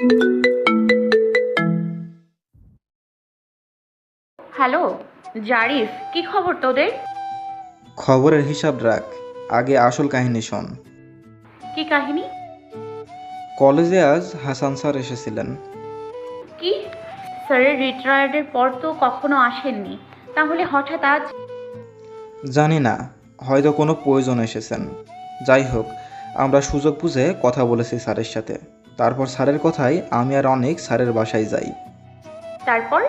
Hello Zarif কি খবর তোদের? খবরের হিসাব রাখ আগে আসল কাহিনী শোন। কি কাহিনী? কলেজে আজ হাসান স্যার এসেছিলেন। কি? স্যারের রিটায়ার্ডের পর তো কখনো আসেননি তাহলে হঠাৎ আজ? জানি না হয়তো কোনো প্রয়োজন এসেছেন। যাই হোক আমরা সুযোগ বুঝে কথা বলেছি স্যারের সাথে। তারপর স্যারের কথাই আমি আর অনেক স্যারের বাসায় যাই। তারপর?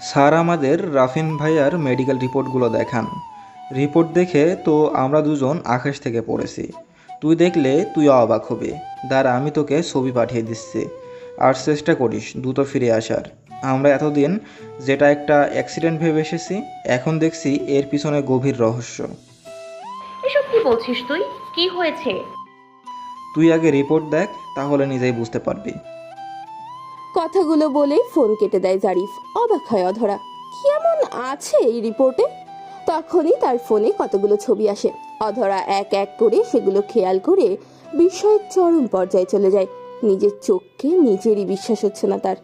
স্যার আমাদের রাফিন ভাইয়ার মেডিকেল রিপোর্টগুলো দেখান। রিপোর্ট দেখে তো আমরা দুজন আকাশ থেকে পড়েছি। তুই দেখলে তুই অবাক হবি। দাঁড়া আমি তোকে ছবি পাঠিয়ে দিচ্ছি। আর চেষ্টা করিস দ্রুত ফিরে আসার। আমরা এতদিন যেটা একটা অ্যাক্সিডেন্ট ভেবে এসেছি এখন দেখছি এর পিছনে গভীর রহস্য। এসব কি বলছিস তুই? কি হয়েছে? তুই আগে রিপোর্ট দেখ তাহলে নিজেই বুঝতে পারবি। কথাগুলো বলেই ফোন কেটে দেয় জারিফ। অবাক হয় অধরা। কি এমন আছে এই রিপোর্টে তখনই তার ফোনে কতগুলো ছবি আসে। অধরা এক এক করে সেগুলো খেয়াল করে বিষয়ের চরম পর্যায়ে চলে যায়। নিজের চোখকে নিজেরই বিশ্বাস হচ্ছে না তার।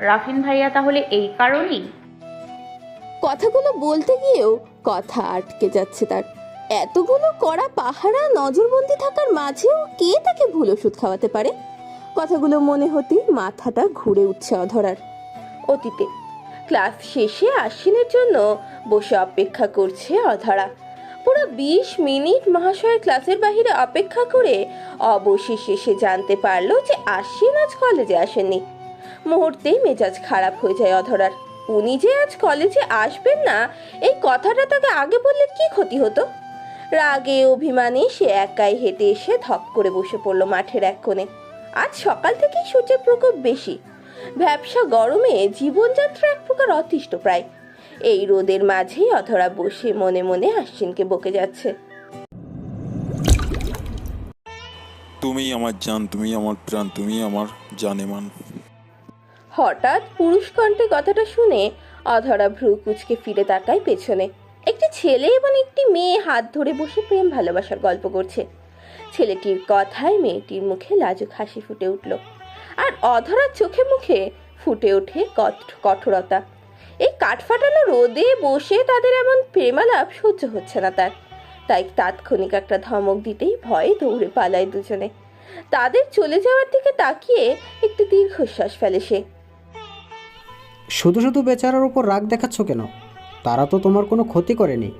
রাফিন ভাইয়া তাহলে এই কারণেই? কথাগুলো বলতে গিয়েও কথা আটকে যাচ্ছে তার। এতগুলো কড়া পাহারা নজরবন্দি থাকার মাঝেও কে তাকে ভুল ওষুধ খাওয়াতে পারে? কথাগুলো মনে হতেই মাথাটা ঘুরে উঠছে অধরার। অতীতে, ক্লাস শেষে আশ্বিনের জন্য বসে অপেক্ষা করছে অধরা। পুরো বিশ মিনিট মহাশয়ের ক্লাসের বাইরে অপেক্ষা করে অবশেষে সে জানতে পারল যে আশ্বিন আজ কলেজে আসেননি। মুহূর্তেই মেজাজ খারাপ হয়ে যায় অধরার। উনি যে আজ কলেজে আসবেন না, এই কথাটা তাকে আগে বললে কি ক্ষতি হতো? রাগে অভিমানে সে একাই হেঁটে এসে ধপ করে বসে পড়ল মাঠের এক কোণে। আজ সকাল থেকেই সূর্যের প্রকোপ বেশি। ব্যবসা গরমে জীবনযাত্রা এক প্রকার অতিষ্ঠ প্রায়। এই রোদের মাঝেই অধরা বসে মনে মনে আশ্বিনকে বকে যাচ্ছে। তুমি আমার জান তুমি আমার প্রাণ তুমি আমার জানেমান। হঠাৎ পুরুষ কণ্ঠে কথাটা শুনে অধরা ভ্রু কুচকে ফিরে তাকায় পেছনে। একটি ছেলে এবং একটি মেয়ে হাত ধরে বসে প্রেম ভালোবাসার গল্প করছে। ছেলেটির কথায় মেয়েটির মুখে লাজুক হাসি ফুটে উঠল আর অধরার চোখে মুখে ফুটে ওঠে কঠ- কঠোরতা। এই কাঠফাটানো রোদে বসে তাদের এমন প্রেমালাপ সহ্য হচ্ছে না তার। তাই তাৎক্ষণিক একটা ধমক দিতেই ভয়ে দৌড়ে পালায় দুজনে। তাদের চলে যাওয়ার দিকে তাকিয়ে একটি দীর্ঘশ্বাস ফেলে সে। শুধু শুধু বেচারার উপর রাগ দেখাচ্ছ কেন? তারা তো তোমার কোনো ক্ষতি করেনি।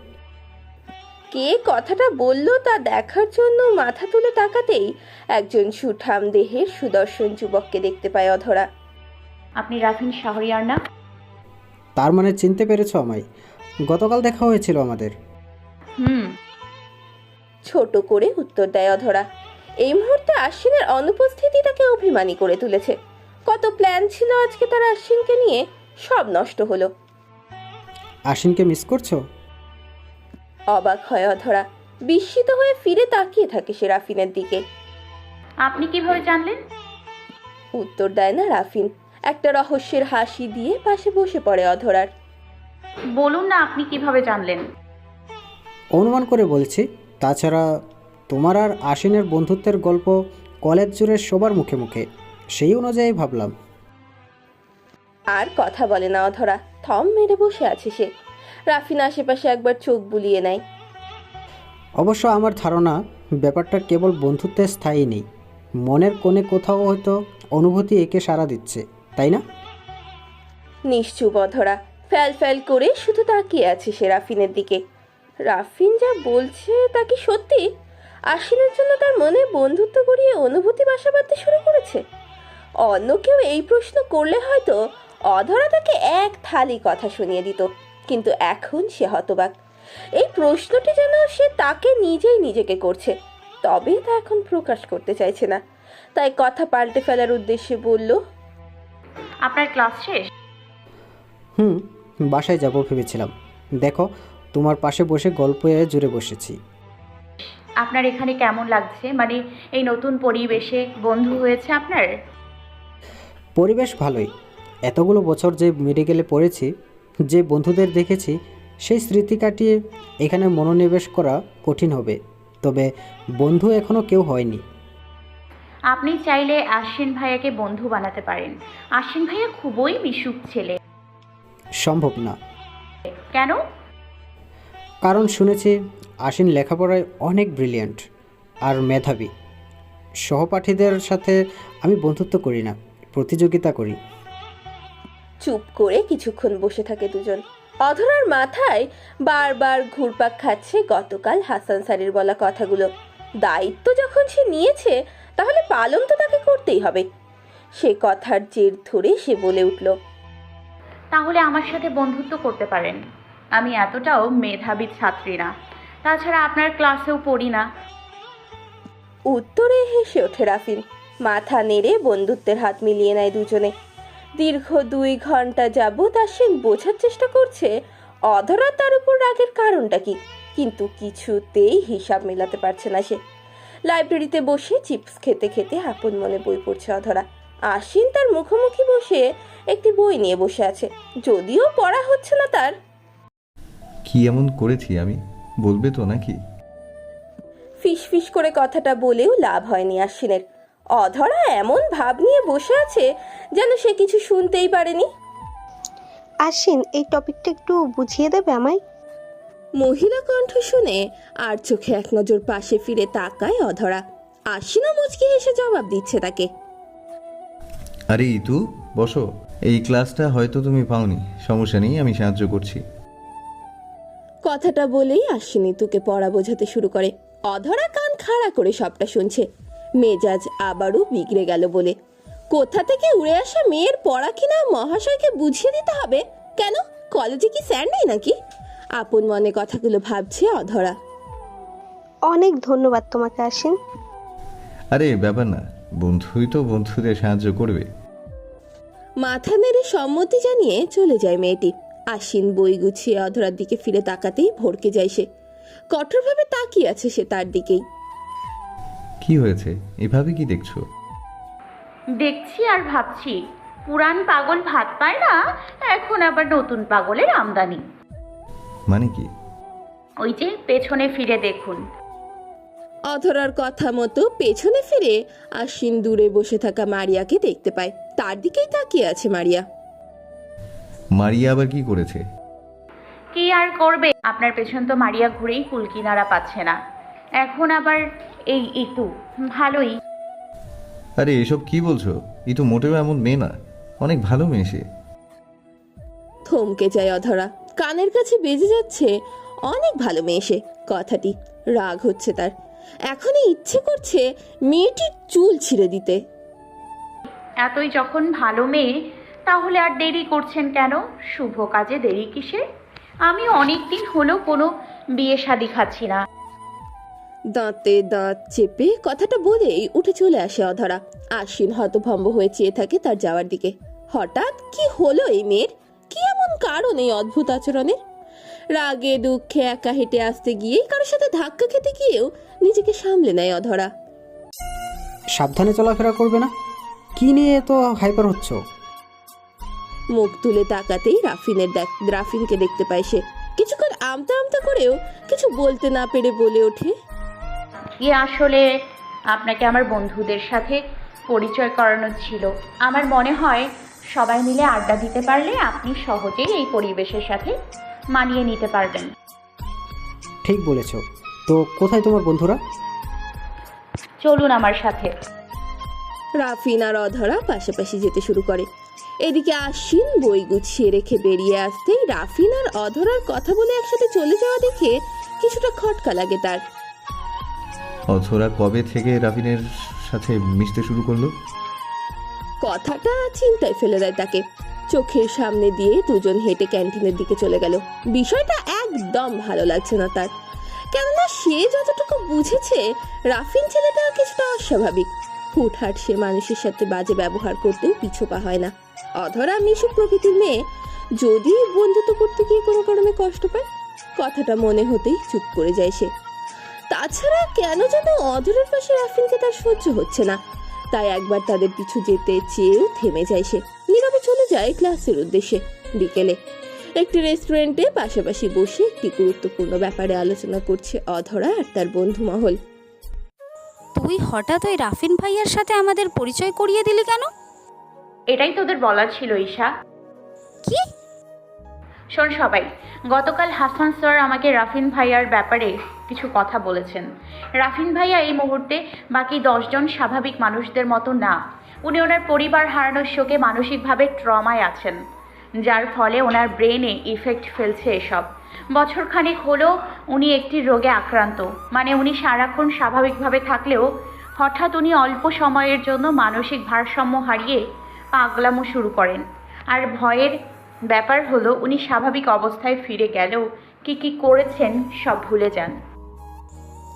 কে কথাটা বলল তা দেখার জন্য মাথা তুলে তাকাতেই একজন সুঠাম দেহের সুদর্শন যুবককে দেখতে পায় অধরা। আপনি রাফিন শাহরিয়ার না? তার মানে চিনতে পেরেছ আমায়। গতকাল দেখা হয়েছিল আমাদের। হুম। ছোট করে উত্তর দেয় অধরা। এই মুহূর্তে আশ্বিনের অনুপস্থিতি তাকে অভিমানী করে তুলেছে। কত প্ল্যান ছিল আজকে তার আশ্বিনকে নিয়ে সব নষ্ট হলো। আশিনকে মিস করছ? অবাক হয় অধরা। বিস্মিত হয়ে ফিরে তাকিয়ে থাকে সে রাফিনের দিকে। আপনি কীভাবে জানলেন? উত্তর দেয় না রাফিন। একটা রহস্যের হাসি দিয়ে পাশে বসে পড়ে অধরার। বলুন না আপনি কীভাবে জানলেন? অনুমান করে বলছি তাছাড়া তোমার আর আশিনের বন্ধুত্বের গল্প কলেজ জুড়ে সবার মুখে মুখে। সেই অনুযায়ী ভাবলাম। আর কথা বলে না অধরা। থম মেরে বসে আছে সে। রাফিন আশেপাশে একবার চোখ বুলিয়ে নেয়। অবশ্য আমার ধারণা ব্যাপারটা কেবল বন্ধুত্বে স্থায়ী নেই। মনের কোণে কোথাও হয়তো অনুভূতি একে সাড়া দিচ্ছে তাই না? নিশ্চুপ অধরা ফ্যাল ফ্যাল করে শুধু তাকিয়ে আছে সে রাফিনের দিকে। রাফিন যা বলছে তা কি সত্যি? আশ্বিনের জন্য তার মনে বন্ধুত্ব গড়িয়ে অনুভূতি বাসা বাঁধতে শুরু করেছে। অন্য কেউ এই প্রশ্ন করলে হয়তো অধরা তাকে এক থালি কথা শুনিয়ে দিত কিন্তু এখন সে হতবাক। এই প্রশ্নটি যেন সে তাকে নিজেই নিজেকে করছে তবে তা এখন প্রকাশ করতে চাইছে না। তাই কথা পাল্টে ফেলার উদ্দেশ্যে বলল আপনার ক্লাস শেষ? হুম বাসায় যাব ভেবেছিলাম। দেখো তোমার পাশে বসে গল্পে জুড়ে বসেছি। আপনার এখানে কেমন লাগছে? মানে এই নতুন পরিবেশে বন্ধু হয়েছে আপনার? পরিবেশ ভালোই। এতগুলো বছর যে মেডিকেলে পড়েছি যে বন্ধুদের দেখেছি সেই স্মৃতি কাটিয়ে এখানে মনোনিবেশ করা কঠিন হবে। তবে বন্ধু এখনও কেউ হয়নি। আপনি চাইলে আশ্বিন ভাইয়াকে বন্ধু বানাতে পারেন। আশ্বিন ভাইয়া খুবই মিশুক ছেলে। সম্ভব না। কেন? কারণ শুনেছি আশিন লেখাপড়ায় অনেক ব্রিলিয়ান্ট আর মেধাবী। সহপাঠীদের সাথে আমি বন্ধুত্ব করি না প্রতিযোগিতা করি। চুপ করে কিছুক্ষণ বসে থাকে দুজন। অধরার মাথায় বারবার ঘুরপাক খাচ্ছে গতকাল হাসান স্যারের বলা কথাগুলো। দায়িত্ব যখন সে নিয়েছে তাহলে পালন তো তাকে করতেই হবে। সে কথার জের ধরে সে বলে উঠল তাহলে আমার সাথে বন্ধুত্ব করতে পারেন। আমি এতটাও মেধাবী ছাত্রী না। তাছাড়া আপনার ক্লাসেও পড়ি না। উত্তরে হেসে ওঠে রাফিন। মাথা নেড়ে বন্ধুত্বের হাত মিলিয়ে নেয় দুজনে। দীর্ঘ দুই ঘণ্টা যাবৎ আশ্বিন বোঝার চেষ্টা করছে অধরা তার উপর রাগের কারণটা কি? কিন্তু কিছুতেই হিসাব মেলাতে পারছে না সে। লাইব্রেরিতে বসে চিপস খেতে খেতে আপন মনে বই পড়ছে অধরা। আশ্বিন তার মুখোমুখি বসে একটি বই নিয়ে বসে আছে। যদিও পড়া হচ্ছে না তার। কি এমন করেছি আমি? বলবে তো নাকি? ফিস ফিস করে কথাটা বলেও লাভ হয়নি আশ্বিনের। অধরা এমন ভাব নিয়ে বসে আছে যেন সে কিছু শুনতেই পারেনি। আশ্বিন এই টপিকটা একটু বুঝিয়ে দেবে আমায়? মহিলা কণ্ঠ শুনে আর চোখে এক নজর পাশে ফিরে তাকায় অধরা। আশ্বিনও মুচকি হেসে জবাব দিচ্ছে তাকে। আরে ইতু বসো। এই ক্লাসটা হয়তো তুমি পাওনি। সমস্যা নেই আমি সাহায্য করছি। কথাটা বলেই আশ্বিনী তুকে পড়া বোঝাতে শুরু করে। অধরা কান খাড়া করে সবটা শুনছে। মেজাজ আবারও বিগড়ে গেল বলে। কোথা থেকে উড়ে আসা মেয়ের পড়া কিনা মহাশয়কে বুঝিয়ে দিতে হবে? কেন? কলেজে কি স্যার নেই নাকি? আপন মনে কথাগুলো ভাবছে অধরা। অনেক ধন্যবাদ তোমাকে আশ্বিন। আরে ব্যাপার না। বন্ধুই তো বন্ধুদের সাহায্য করবে। মাথা নেড়ে সম্মতি জানিয়ে চলে যায় মেয়েটি। আশ্বিন বই গুছিয়ে অধরার দিকে ফিরে তাকাতেই ভড়কে যায় সে। কঠোরভাবে তাকিয়ে আছে সে তার দিকেই। কি হয়েছে? এভাবে কি দেখছ? দেখছি আর ভাবছি। পুরান পাগল ভাত পায় না এখন আবার নতুন পাগলের আমদানি। মানে কি? ওই যে পেছনে ফিরে দেখুন। অধরার কথা মতো পেছনে ফিরে আশ্বিন দূরে বসে থাকা মারিয়াকে দেখতে পায়। তার দিকেই তাকিয়ে আছে মারিয়া। মারিয়া আবার কি করেছে? কি আর করবে? আপনার পেছন তো মারিয়া ঘুরেই কুলকিনারা পাচ্ছে না। এখন আবার এই ইতু ভালোই। আরে এসব কি বলছো? ই তো মোটেও এমন মেয়ে না। অনেক ভালো মেয়ে সে। থমকে যায় অধরা। কানের কাছে বেজে যাচ্ছে অনেক ভালো মেয়ে সে। কথাটি রাগ হচ্ছে তার। এখনই ইচ্ছে করছে মেয়েটির চুল ছিঁড়ে দিতে। এতই যখন ভালো মেয়ে তাহলে আর দেরি করছেন কেন? শুভ কাজে দেরি কিসের? আমি অনেক দিন হলো কোনো বিয়ে শাদি খাচ্ছি না। দাঁতে দাঁত চেপে কথাটা বলেই উঠে চলে আসে অধরা। আশ্বিন হতভম্ব হয়ে চেয়ে থাকে তার যাওয়ার দিকে। হঠাৎ কি হলো এই মেয়ের? কি এমন কারণ এই অদ্ভুত আচরণের? রাগে দুঃখে একা হেঁটে আসতে গিয়েই কারোর সাথে ধাক্কা খেতে গিয়েও নিজেকে সামলে নেয় অধরা। সাবধানে চলাফেরা করবে না? কি নিয়ে এত হাইপার হচ্ছ? মুখ তুলে তাকাতেই রাফিনের দেখ- রাফিনকে দেখতে পায় সে। কিছুক্ষণ আমতা আমতা করেও কিছু বলতে না পেরে বলে ওঠে ইয়ে আসলে আপনাকে আমার বন্ধুদের সাথে পরিচয় করানো ছিল। আমার মনে হয় সবাই মিলে আড্ডা দিতে পারলে আপনি সহজেই এই পরিবেশের সাথে মানিয়ে নিতে পারবেন। ঠিক বলেছ। তো কোথায় তোমার বন্ধুরা? চলুন আমার সাথে। রাফিন আর অধরা পাশাপাশি যেতে শুরু করে। এদিকে আশ্বিন বই গুছিয়ে রেখে বেরিয়ে আসতেই রাফিন আর অধরার কথা বলে একসাথে চলে যাওয়া দেখে কিছুটা খটকা লাগে তার। অথরা কবে থেকে রাফিনের সাথে মিশতে শুরু করল? কথাটা চিন্তায় ফেলে দেয় তাকে। চোখের সামনে দিয়ে দুজন হেঁটে ক্যান্টিনের দিকে চলে গেল। বিষয়টা একদম ভালো লাগছে না তার। কেননা সে যতটুকু বুঝেছে, রাফিন ছেলেটা কিছুটা অস্বাভাবিক। হুটহাট সে মানুষের সাথে বাজে ব্যবহার করতেও পিছোপা হয় না। অধরা মিশু প্রকৃতির মেয়ে, যদি বন্ধুত্ব করতে গিয়ে কোনো কারণে কষ্ট পায়, কথাটা মনে হতেই চুপ করে যায় সে। তাছাড়া কেন যেন অধরের পাশে রাফিনকে তার সহ্য হচ্ছে না? তাই একবার তাদের পিছু যেতে চেয়েও থেমে যায় সে। নীরবে চলে যায় ক্লাসের উদ্দেশ্যে বিকেলে। একটি রেস্টুরেন্টে পাশাপাশি বসে একটি গুরুত্বপূর্ণ ব্যাপারে আলোচনা করছে অধরা আর তার বন্ধু মহল। তুই হঠাৎ ওই রাফিন ভাইয়ার সাথে আমাদের পরিচয় করিয়ে দিলি কেন? এটাই তোদের বলার ছিল ঈশা। কি? শোন সবাই গতকাল হাসান স্যার আমাকে রাফিন ভাইয়ার ব্যাপারে কিছু কথা বলেছেন। রাফিন ভাইয়া এই মুহূর্তে বাকি দশজন স্বাভাবিক মানুষদের মতো না। উনি ওনার পরিবার হারানোর শোকে মানসিকভাবে ট্রমায় আছেন, যার ফলে ওনার ব্রেনে ইফেক্ট ফেলছে এসব। বছরখানেক হলো উনি একটি রোগে আক্রান্ত মানে উনি সারাক্ষণ স্বাভাবিকভাবে থাকলেও হঠাৎ উনি অল্প সময়ের জন্য মানসিক ভারসাম্য হারিয়ে পাগলামো শুরু করেন। আর ভয়ের ব্যাপার হলো উনি স্বাভাবিক অবস্থায় ফিরে গেলেও কি কি করেছেন সব ভুলে যান।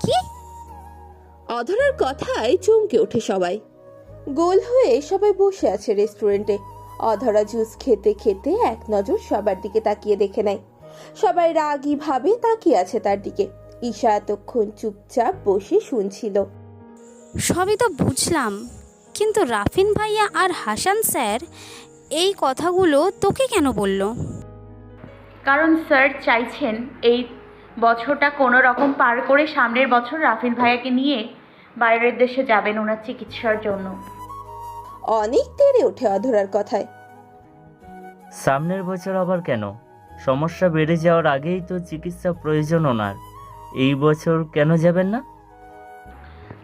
কি? অধরার কথায় চমকে ওঠে সবাই। গোল হয়ে সবাই বসে আছে রেস্টুরেন্টে। অধরা জুস খেতে খেতে এক নজর সবার দিকে তাকিয়ে দেখে নেয়। সবাই রাগী ভাবে তাকিয়ে আছে তার দিকে। ঈশা এতক্ষণ চুপচাপ বসে শুনছিল। সবই তো বুঝলাম কিন্তু রাফিন ভাইয়া আর হাসান স্যার এই কথাগুলো তোকে কেন বলল? কারণ স্যার চাইছেন এই বছরটা কোনো রকম পার করে সামনের বছর রাফিন ভাইয়াকে নিয়ে বাইরের দেশে যাবেন ওনার চিকিৎসার জন্য। অনেক তেড়ে ওঠে অধরার কথায়। সামনের বছর আবার কেন? সমস্যা বেড়ে যাওয়ার আগেই তো চিকিৎসা প্রয়োজন ওনার। এই বছর কেন যাবেন না?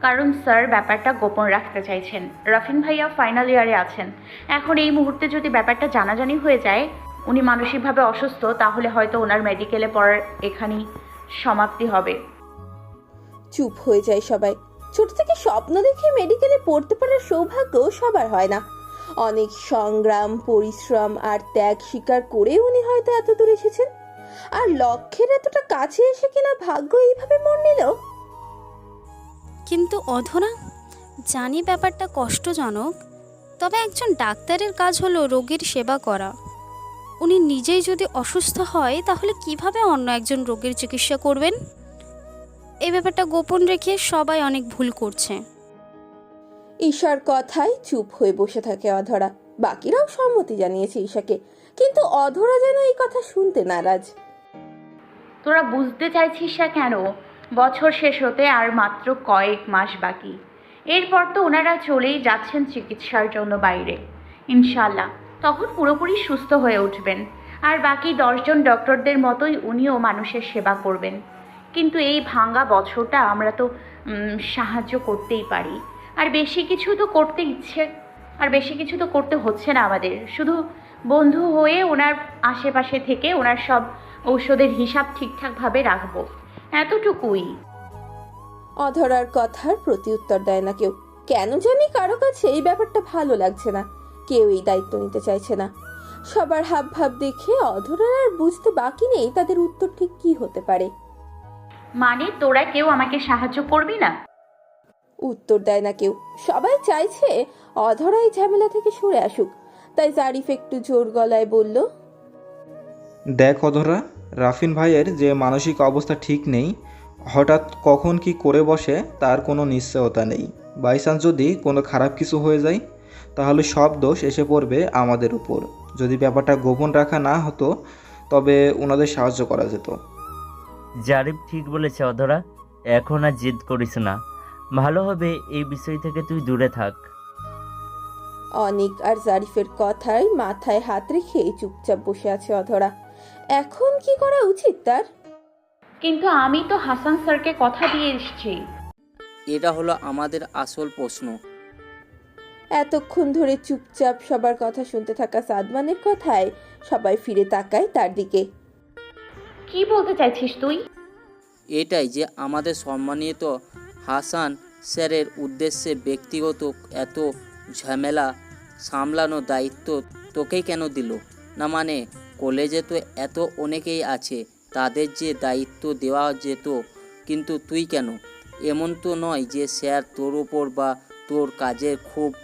কারণ স্যার ব্যাপারটা গোপন রাখতে চাইছেন। রাফিন ভাইয়া ফাইনাল ইয়ারে আছেন। এখন এই মুহূর্তে যদি ব্যাপারটা জানাজানি হয়ে যায় উনি মানসিকভাবে অসুস্থ তাহলে হয়তো ওনার মেডিকেলে পড়ার এখানেই সমাপ্তি হবে। চুপ হয়ে যায় সবাই। ছোট থেকে স্বপ্ন দেখে মেডিকেলে পড়তে পারার সৌভাগ্য সবার হয় না। অনেক সংগ্রাম পরিশ্রম আর ত্যাগ স্বীকার করে উনি হয়তো এত দূর এসেছেন। আর লক্ষ্যের এতটা কাছে এসে কিনা ভাগ্য এইভাবে মন নিল? কিন্তু অধরা জানি ব্যাপারটা কষ্টজনক তবে একজন ডাক্তারের কাজ হলো রোগীর সেবা করা। উনি নিজেই যদি অসুস্থ হয় তাহলে কীভাবে অন্য একজন রোগীর চিকিৎসা করবেন? এই ব্যাপারটা গোপন রেখে সবাই অনেক ভুল করছে। ঈশার কথায় চুপ হয়ে বসে থাকে অধরা। বাকিরাও সম্মতি জানিয়েছে ঈশাকে। কিন্তু অধরা যেন এই কথা শুনতে নারাজ। তোরা বুঝতে চাইছিস না কেন? বছর শেষ হতে আর মাত্র কয়েক মাস বাকি। এরপর তো ওনারা চলেই যাচ্ছেন চিকিৎসার জন্য বাইরে। ইনশাল্লাহ তখন পুরোপুরি সুস্থ হয়ে উঠবেন। আর বাকি দশজন ডক্টরদের মতোই উনিও মানুষের সেবা করবেন। কিন্তু এই ভাঙা বছরটা আমরা তো সাহায্য করতেই পারি। আর বেশি কিছু তো করতে ইচ্ছে, আর বেশি কিছু তো করতে হচ্ছে না আমাদের। শুধু বন্ধু হয়ে ওনার আশেপাশে থেকে ওনার সব ঔষধের হিসাব ঠিকঠাকভাবে রাখব। এতটুকুই। অধরার কথার প্রতি উত্তর দেয় না কেউ। কেন জানি কারও কাছে এই ব্যাপারটা ভালো লাগছে না। কেউ এই দায়িত্ব নিতে চাইছে না। সবার হাব ভাব দেখে অধরার আর বুঝতে বাকি নেই তাদের উত্তর ঠিক কি হতে পারে। মানে তোরা কেউ আমাকে সাহায্য করবি না? উত্তর দেয় না কেউ। সবাই চাইছে অধরা এই ঝামেলা থেকে সরে আসুক। তাই জারিফ একটু জোর গলায় বলল দেখ অধরা রাফিন ভাইয়ের যে মানসিক অবস্থা ঠিক নেই হঠাৎ কখন কি করে বসে তার কোনো নিশ্চয়তা নেই। বাইচান্স যদি কোনো খারাপ কিছু হয়ে যায় তাহলে সব দোষ এসে পড়বে আমাদের উপর। যদি ব্যাপারটা গোপন রাখা না হতো তবে ওনাদের সাহায্য করা যেত। জারিফ ঠিক বলেছে অধরা। এখন আর জিদ করিস না। ভালো হবে এই বিষয় থেকে তুই দূরে থাক। অনিক আর জারিফের কথায় মাথায় হাত রেখে চুপচাপ বসে আছে অধরা। এখন কি করা উচিত তার? কিন্তু আমি তো হাসান স্যারকে কথা দিয়ে এসেছি। এটা হলো আমাদের আসল প্রশ্ন। এতক্ষণ ধরে চুপচাপ সবার কথা শুনতে থাকা সাদমানের কথায় সবাই ফিরে তাকায় তার দিকে। কি বলতে চাইছিস তুই? এটাই যে আমাদের সম্মানিত হাসান স্যারের উদ্দেশ্যে ব্যক্তিগত এত ঝামেলা সামলানো দায়িত্ব তোকেই কেন দিল? না মানে কলেজে তো এত অনেকেই আছে তাদের যে দায়িত্ব দেওয়া যেত কিন্তু তুই কেন? এমন তো নয় যে স্যার তোর ওপর বা তোর কাজের খুব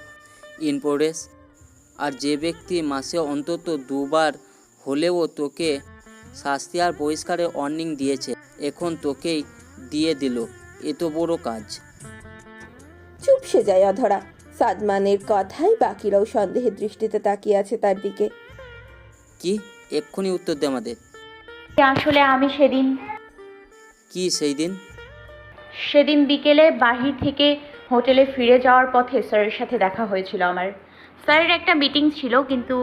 ইম্পোর্টেন্স আর যে ব্যক্তি মাসে অন্তত দুবার হলেও তোকে শাস্তি আর বহিষ্কারের অর্নিং দিয়েছে এখন তোকেই দিয়ে দিল। এত বড় কাজ। চুপসে যায় অধরা। সাদমানের কথায় বাকিরাও সন্দেহের দৃষ্টিতে তাকিয়ে আছে তার দিকে। কি? এক্ষুনি উত্তর দে আমাদের। আসলে আমি সেদিন কি সেই দিন? সেদিন বিকেলে বাহির থেকে হোটেলে ফিরে যাওয়ার পথে স্যারের সাথে দেখা হয়েছিল আমার। স্যারের একটা মিটিং ছিল কিন্তু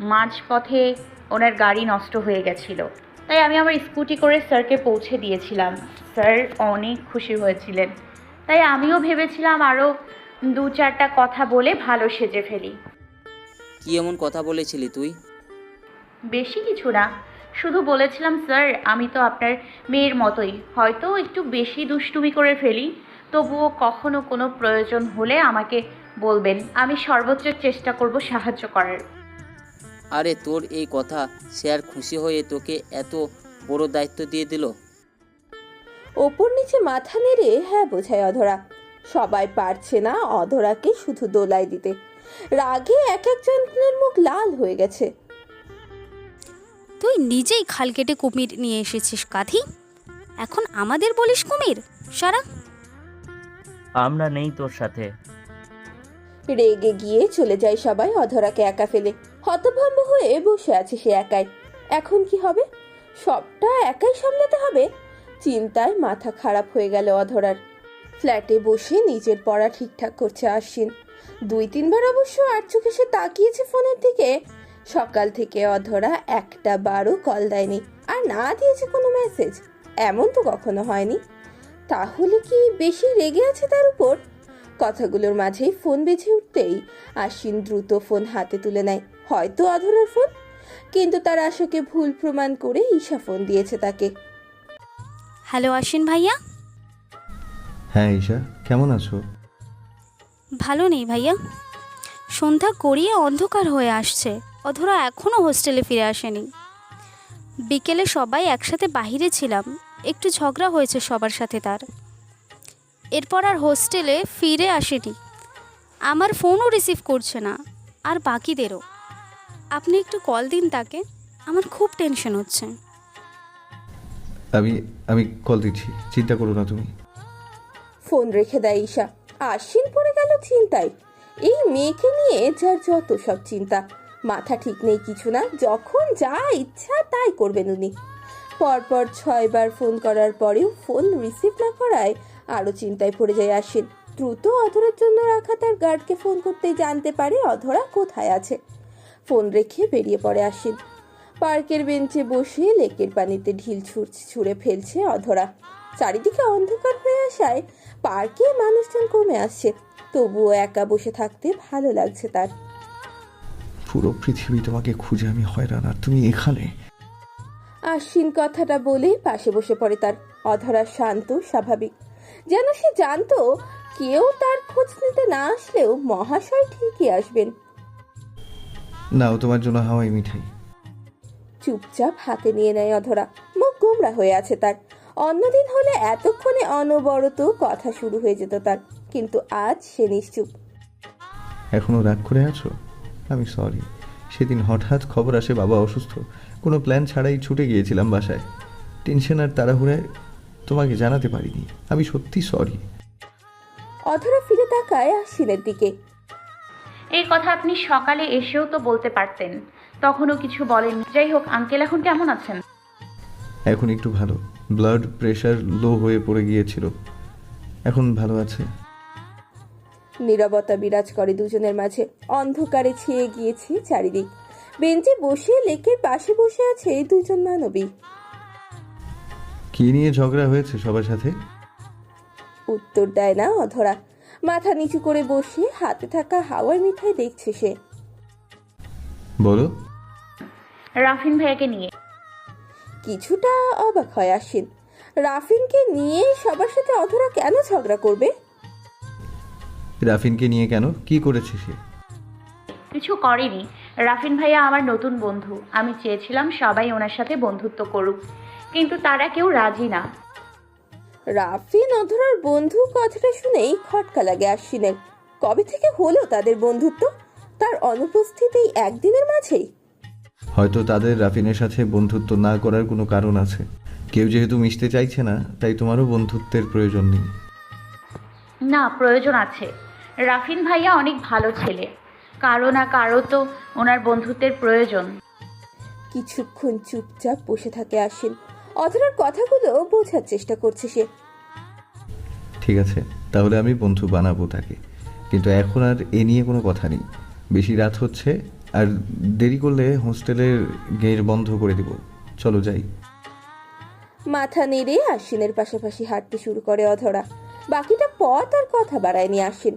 মাঝপথে ওনার গাড়ি নষ্ট হয়ে গেছিল। তাই আমি আমার স্কুটি করে স্যারকে পৌঁছে দিয়েছিলাম। স্যার অনেক খুশি হয়েছিলেন। তাই আমিও ভেবেছিলাম আরও দু চারটা কথা বলে ভালো সেজে ফেলি। কি এমন কথা বলেছিলি তুই? বেশি কিছু না। শুধু বলেছিলাম স্যার আমি তো আপনার মেয়ের মতোই। হয়তো একটু বেশি দুষ্টুমি করে ফেলি তবুও কখনো কোনো প্রয়োজন হলে আমাকে বলবেন। আমি সর্বোচ্চ চেষ্টা করব সাহায্য করার। আরে তোর এই কথা স্যার খুশি হয়ে তোকে এত বড় দায়িত্ব দিয়ে দিল? ওপর নিচে মাথা নেড়ে হ্যাঁ বোঝায় অধরা। সবাই পারছে না অধরাকে শুধু দোলাই দিতে। রাগে এক একজনের মুখ লাল হয়ে গেছে। তুই নিজেই খাল কেটে কুমির নিয়ে এসেছিস কাঁধি? এখন আমাদের বলিস কুমির? সারা। আমরা নেই তোর সাথে। রেগে গিয়ে চলে যায় সবাই অধরাকে একা ফেলে। হতভম্ব হয়ে বসে আছে সে একাই। এখন কি হবে? সবটা একাই সামলাতে হবে? চিন্তায় মাথা খারাপ হয়ে গেল অধরার। ফ্ল্যাটে বসে নিজের পড়া ঠিকঠাক করছে আশ্বিন। দুই তিনবার অবশ্য আর চোখে সে তাকিয়েছে ফোনের দিকে। সকাল থেকে অধরা একটা বারও কল দেয়নি। আর না দিয়েছে কোনো মেসেজ এমন তো কখনো হয়নি। তাহলে কি বেশি রেগে আছে তার উপর? কথাগুলোর মাঝেই ফোন বেজে উঠতেই আশ্বিন দ্রুত ফোন হাতে তুলে নেয়। হয়তো অধরার ফোন? কিন্তু তার আশাকে ভুল প্রমাণ করে ঈশা ফোন দিয়েছে তাকে। হ্যালো আশ্বিন ভাইয়া? হ্যাঁ ঈশা কেমন আছো? ভালো নেই ভাইয়া। সন্ধ্যা গড়িয়ে অন্ধকার হয়ে আসছে। অধরা এখনও হোস্টেলে ফিরে আসেনি। বিকেলে সবাই একসাথে বাইরে ছিলাম। একটু ঝগড়া হয়েছে সবার সাথে তার। এরপর আর হোস্টেলে ফিরে আসেনি। আমার ফোনও রিসিভ করছে না আর বাকিদেরও। আপনি একটু কল দিন তাকে আমার খুব টেনশন হচ্ছে। আমি আমি কল দিচ্ছি চিন্তা করো না তুমি। ফোন রেখে দেয় ঈশা। আশ্বিন পড়ে গেল চিন্তায়। এই মেয়েকে নিয়ে যার যত সব চিন্তা। মাথা ঠিক নেই কিছু না যখন যা ইচ্ছা তাই করবেন উনি। পরপর ছয়বার ফোন করার পরেও ফোন রিসিভ না করায় আরও চিন্তায় পড়ে যায় আশ্বিন। দ্রুত অধরার জন্য রাখা তার গার্ডকে ফোন করতেই জানতে পারে অধরা কোথায় আছে। ফোন রেখে বেরিয়ে পড়ে আশ্বিন। পার্কের বেঞ্চে বসে লেকের পানিতে ঢিল ছুঁড় ছুঁড়ে ফেলছে অধরা। চারিদিকে অন্ধকার হয়ে আসায় পার্কে মানুষজন কমে আসছে। তবুও একা বসে থাকতে ভালো লাগছে তার। পুরো পৃথিবী তোমাকে খুঁজে আমি হয়রান। আর তুমি এখানে? আশ্বিন কথাটা বলে পাশে বসে পড়ে তার। অধরা শান্ত স্বাভাবিক। যেন সে জানতো কেউ তার খোঁজ নিতে না আসলেও মহাশয় ঠিকই আসবেন। নাও তোমার জন্য হাওয়াই মিঠাই। চুপচাপ হাতে নিয়ে নেয় অধরা। মুখ গোমরা হয়ে আছে তার। অন্যদিন হলে এতক্ষণে অনবরত কথা শুরু হয়ে যেত তার। কিন্তু আজ সে নিশ্চুপ। এখনও রাগ করে আছো? আমি সরি সেদিন হঠাৎ খবর আসে বাবা অসুস্থ। কোনো প্ল্যান ছাড়াই ছুটে গিয়েছিলাম বাসায়। টেনশন আর তাড়াহুড়ায় তোমাকে জানাতে পারিনি। আমি সত্যি সরি অধরা ফিরে তাকায় আশ্বিনের দিকে। এই কথা আপনি সকালে এসেও তো বলতে পারতেন। তখনও কিছু বলেননি। যাই হোক আঙ্কেল এখন কেমন আছেন? এখন একটু ভালো। ব্লাড প্রেশার লো হয়ে পড়ে গিয়েছিল। এখন ভালো আছে। নীরবতা বিরাজ করে দুজনের মাঝে। অন্ধকারে ছেয়ে গিয়েছে চারিদিক। বেঞ্চে বসে লেকের পাশে বসে আছে এই দুজন মানবী। কি নিয়ে ঝগড়া হয়েছে সবার সাথে? উত্তর দেয় না অধরা। মাথা নিচু করে বসে হাতে থাকা হাওয়ার মিঠাই দেখছে সে। বলো। রাফিন ভাইয়াকে নিয়ে। কিছুটা অবাক হয় আশ্বিন। রাফিনকে নিয়ে সবার সাথে অধরা কেন ঝগড়া করবে? রাফিনকে নিয়ে কেন? কি করেছে সে? কিছু করেনি। রাফিন ভাইয়া আমার নতুন বন্ধু। আমি চেয়েছিলাম সবাই ওনার সাথে বন্ধুত্ব করুক কিন্তু তারা কেউ রাজি না। রাফিন অধরার বন্ধু কথাটা শুনেই খটকা লাগে আশ্বিনের। কবে থেকে হলো তাদের বন্ধুত্ব? তার অনুপস্থিতি একদিনের মাঝেই। হয়তো তাদের রাফিনের সাথে বন্ধুত্ব না করার কোনো কারণ আছে। কেউ যেহেতু মিশতে চাইছে না তাই তোমারও বন্ধুত্বের প্রয়োজন নেই। না প্রয়োজন আছে। রাফিন ভাইয়া অনেক ভালো ছেলে। কারও না কারও তো ওনার বন্ধুত্বের প্রয়োজন। কিছুক্ষণ চুপচাপ বসে থাকে আশ্বিন। অধরার কথাগুলো বোঝার চেষ্টা করছে সে। ঠিক আছে তাহলে আমি বন্ধু বানাবো তাকে। কিন্তু এখন আর এ নিয়ে কোনো কথা নেই। বেশি রাত হচ্ছে আর দেরি করলে হোস্টেলের গেট বন্ধ করে দিব। চলো যাই। মাথা নেড়ে আশ্বিনের পাশাপাশি হাঁটতে শুরু করে অধরা। বাকিটা পথ আর কথা বাড়ায়নি আশ্বিন।